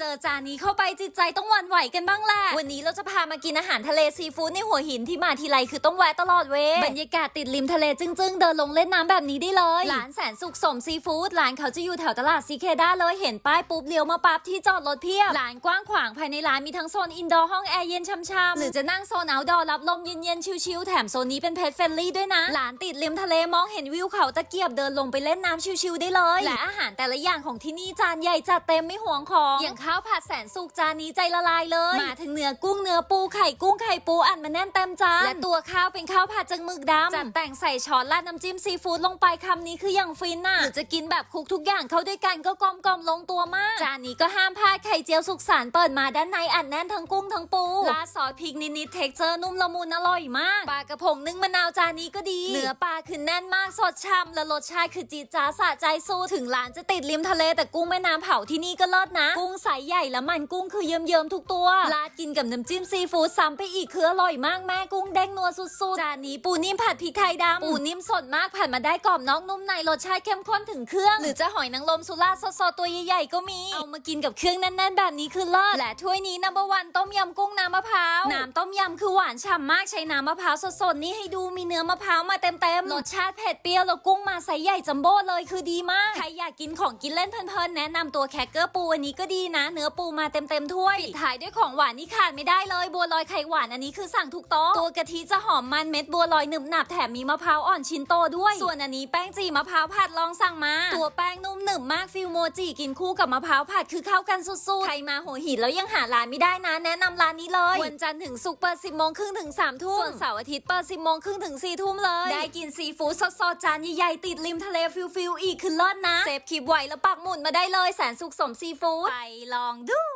เจอจานนี้เข้าไปจิตใจต้องหวั่นไหวกันบ้างแหละ วันนี้เราจะพามากินอาหารทะเลซีฟู้ดในหัวหินที่มาทีไรคือต้องแวะตลอดเวย์บรรยากาศติดริมทะเลจึ้งๆ เดินลงเล่นน้ำแบบนี้ได้เลย ร้านแสนสุขสมซีฟู้ดร้านเขาจะอยู่แถวตลาดซีเคด้าเลยเห็นป้ายปุ๊บเลี้ยวมาปั๊บที่จอดรถเพียบร้านกว้างขวางภายในร้านมีทั้งโซนอินดอร์ห้องแอร์เย็นช่ำๆหรือจะนั่งโซนเอาท์ดอร์รับลมเย็นๆชิลๆแถมโซนนี้เป็นเพจเฟรนลี่ด้วยนะร้านติดริมทะเลมองเห็นวิวเขาตะเกียบเดินลงไปเล่นน้ำชิลๆได้เลย และอาหารแต่ละอย่างของที่นี่จานใหญ่จัดเต็มไม่ห่วงของอย่างข้าวผัดแสนสุกจานนี้ใจละลายเลย มาถึงเนื้อกุ้งเนื้อปูไข่กุ้งไข่ปูอันมาแน่นเต็มจานและตัวข้าวเป็นข้าวผัดจากหมึกดำจัดแต่งใส่ช้อนราดน้ำจิ้มซีฟู้ดลงไปคำนี้คืออย่างฟินน่ะหรือจะกินแบบคลุกทุกอย่างเข้าด้วยกันก็กลมกลมๆลงตัวมาก จานนี้ก็ห้ามพลาดไข่เจียวสุกสานเปิดมาด้านในอัดแน่นทั้งกุ้งทั้งปูราดซอสพริกนิดๆเท็กเจอร์นุ่มละมุนอร่อยมากปลากระพงนึ่งมะนาวจานนี้ก็ดี เนื้อปลาคือแน่นมากสดช่ำและรสชาติคือจีดจ้าดสะใจสู้ถึงร้านจะติดริมทะเลแต่กุ้งแม่น้ำเผาที่นี่ก็เลิศนะ กุ้งสายใหญ่และมันกุ้งคือเยิ้มๆทุกตัวราดกินกับน้ำจิ้มซีฟู้ดซ้ำไปอีกคืออร่อยมากแม่กุ้งเด้งนัวสุดๆจานนี้ปูนิ่มผัดพริกไทยดำปูนิ่มสดมากผัดมาได้กรอบนอกนุ่มในรสชาติเข้มข้นถึงเครื่อง หรือจะหอยนางรมสุราษฎร์สดๆตัวใหญ่ๆก็มี เอามากินกับเครื่องแน่นๆแบบนี้คือเลิศและถ้วยนี้นัมเบอร์วันต้มยำกุ้งน้ำมะพร้าวน้ำต้มยำคือหวานฉ่ำมากใช้น้ำมะพร้าวสดๆนี่ให้ดูมีเนื้อมะพร้าวมาเต็มๆรสชาติเผ็ดเปรี้ยวแล้วกุ้งมาไซส์ใหญ่จัมโบ้เลยคือดีมากใครอยากกินของกินเล่นเพลินๆแนะนำตัวแคคเกอร์ปูอันนี้ก็ดีนะเนื้อปูมาเต็มๆถ้วยปิดท้ายด้วยของหวานนี่ขาดไม่ได้เลย บัวลอยไข่หวานอันนี้คือสั่งทุกโต๊ะตัวกะทิจะหอมมันเม็ดบัวลอยหนึบหนับแถมมีมะพร้าวอ่อนชิ้นโตด้วย ส่วนอันนี้แป้งจีมะพร้าวผัดลองสั่งมา ตัวแป้งนุ่มหนึบมากฟิลโมจิกินคู่กับมะพร้าวผัดคือเข้ากันสุดๆใครมาหัวหินแล้วยังหาร้านไม่ได้นะ แนะนำร้านนี้เลยวันจันทร์ถึงศุกร์เปิด10โมงครึ่งถึง3ทุ่มส่วนเสาร์อาทิตย์เปิด10โมงครึ่งถึง4ทุ่มเลย ได้กินซีฟู้ดสดๆจานใหญ่ๆติดริมทะเลฟิลๆอีกคือเลิศนะเซฟคลิปไว้แล้วปักหมุดมาได้เลยแสนสุขสมซีฟู้ดไปลอง do。